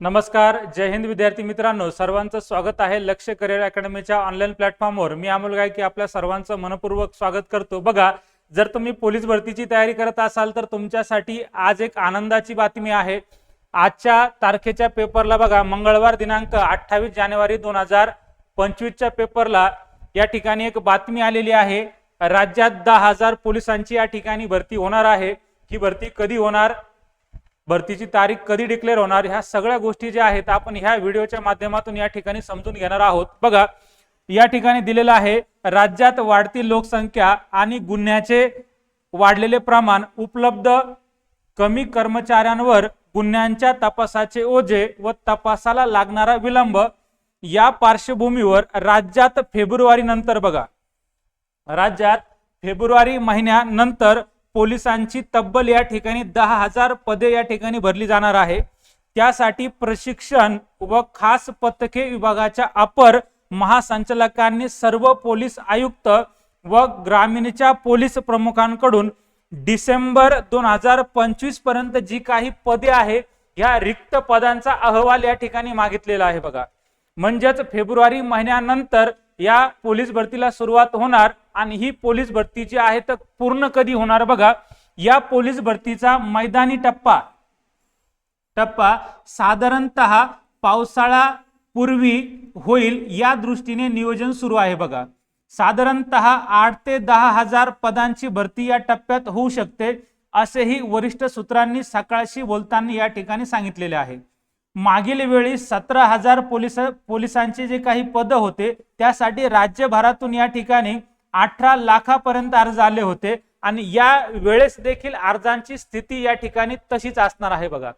नमस्कार जय हिंद विद्यार्थी मित्रांनो सर्वांचं स्वागत आहे लक्ष करिअर अकॅडमीच्या ऑनलाईन प्लॅटफॉर्मवर. मी अमोल गायकी आपल्या सर्वांचं मनपूर्वक स्वागत करतो. बघा जर तुम्ही पोलीस भरतीची तयारी करत असाल तर तुमच्यासाठी आज एक आनंदाची बातमी आहे. आजच्या तारखेच्या पेपरला बघा मंगळवार दिनांक अठ्ठावीस जानेवारी दोन हजार पंचवीसच्या पेपरला या ठिकाणी एक बातमी आलेली आहे. राज्यात दहा हजार पोलिसांची या ठिकाणी भरती होणार आहे. ही भरती कधी होणार? भरतीची तारीख कधी डिक्लेअर होणार? ह्या सगळ्या गोष्टी ज्या आहेत आपण ह्या व्हिडिओच्या माध्यमातून या ठिकाणी समजून घेणार आहोत. बघा या ठिकाणी दिलेलं आहे राज्यात वाढती लोकसंख्या आणि गुन्ह्याचे वाढलेले प्रमाण उपलब्ध कमी कर्मचाऱ्यांवर गुन्ह्यांच्या तपासाचे ओझे व तपासाला लागणारा विलंब या पार्श्वभूमीवर राज्यात फेब्रुवारी नंतर बघा राज्यात फेब्रुवारी महिन्यानंतर पोलिसांची तब्बल या ठिकाणी दहा हजार पदे या ठिकाणी भरली जाणार आहे. त्यासाठी प्रशिक्षण व खास पथके विभागाच्या अपर महासंचालकांनी सर्व पोलीस आयुक्त व ग्रामीणच्या पोलीस प्रमुखांकडून डिसेंबर दोन हजार पंचवीसपर्यंत जी काही पदे आहे या रिक्त पदांचा अहवाल या ठिकाणी मागितलेला आहे बघा. म्हणजेच फेब्रुवारी महिन्यानंतर या पोलीस भरतीला सुरुवात होणार आणि ही पोलीस भरती जी आहे तर पूर्ण कधी होणार बघा. या पोलीस भरतीचा मैदानी टप्पा. टप्पा साधारणतः पावसाळा पूर्वी होईल या दृष्टीने नियोजन सुरू आहे बघा. साधारणतः आठ ते दहा हजार पदांची भरती या टप्प्यात होऊ शकते असेही वरिष्ठ सूत्रांनी सकाळशी बोलताना या ठिकाणी सांगितलेले आहे. मागील वेळी सतरा हजार पोलीस पोलिसांचे जे काही पद होते त्यासाठी राज्यभरातून या ठिकाणी अठरा लाखापर्यंत अर्ज आले होते आणि या वेळेस देखील अर्जांची स्थिती या ठिकाणी तशीच असणार आहे बघा.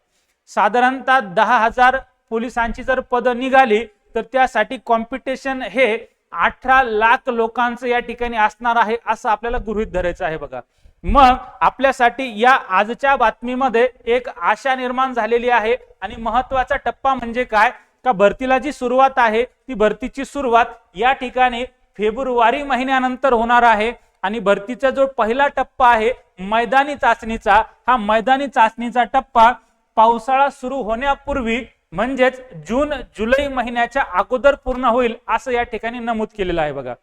साधारणतः दहा हजार पोलिसांची जर पद निघाली तर त्यासाठी कॉम्पिटिशन हे अठरा लाख लोकांचं या ठिकाणी असणार आहे असं आपल्याला गृहित धरायचं आहे बघा. मग आपल्यासाठी या आजच्या बातमीमध्ये एक आशा निर्माण झालेली आहे. आणि महत्त्वाचा टप्पा म्हणजे काय? का भरतीला जी सुरुवात आहे ती भरतीची सुरुवात या ठिकाणी फेब्रुवारी महिन्यानंतर होणार आहे. आणि भरतीचा जो पहिला टप्पा आहे मैदानी चाचणीचा हा मैदानी चाचणीचा टप्पा पावसाळा सुरू होण्यापूर्वी म्हणजेच जून जुलै महिन्याच्या अगोदर पूर्ण होईल असं या ठिकाणी नमूद केलेलं आहे बघा.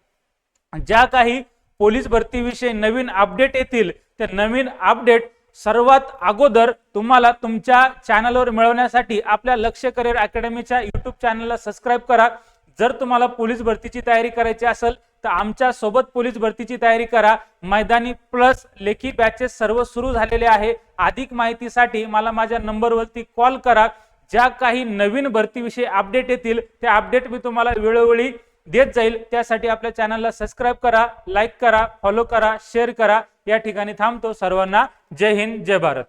ज्या काही पोलीस भरतीविषयी नवीन अपडेट येतील ते नवीन अपडेट सर्वात अगोदर तुम्हाला तुमच्या चॅनलवर मिळवण्यासाठी आपल्या लक्ष करिअर अकॅडमीच्या युट्यूब चॅनलला सबस्क्राईब करा. जर तुम्हाला पोलीस भरतीची तयारी करायची असेल तर आमच्यासोबत पोलीस भरतीची तयारी करा. मैदानी प्लस लेखी बॅचेस सर्व सुरू झालेले आहे. अधिक माहितीसाठी मला माझ्या नंबरवरती कॉल करा. ज्या काही नवीन भरतीविषयी अपडेट येतील त्या अपडेट मी तुम्हाला वेळोवेळी देत जाईल. त्यासाठी आपल्या चॅनलला सबस्क्राईब करा लाईक करा फॉलो करा शेअर करा. या ठिकाणी थांबतो सर्वांना. जय हिंद जय भारत.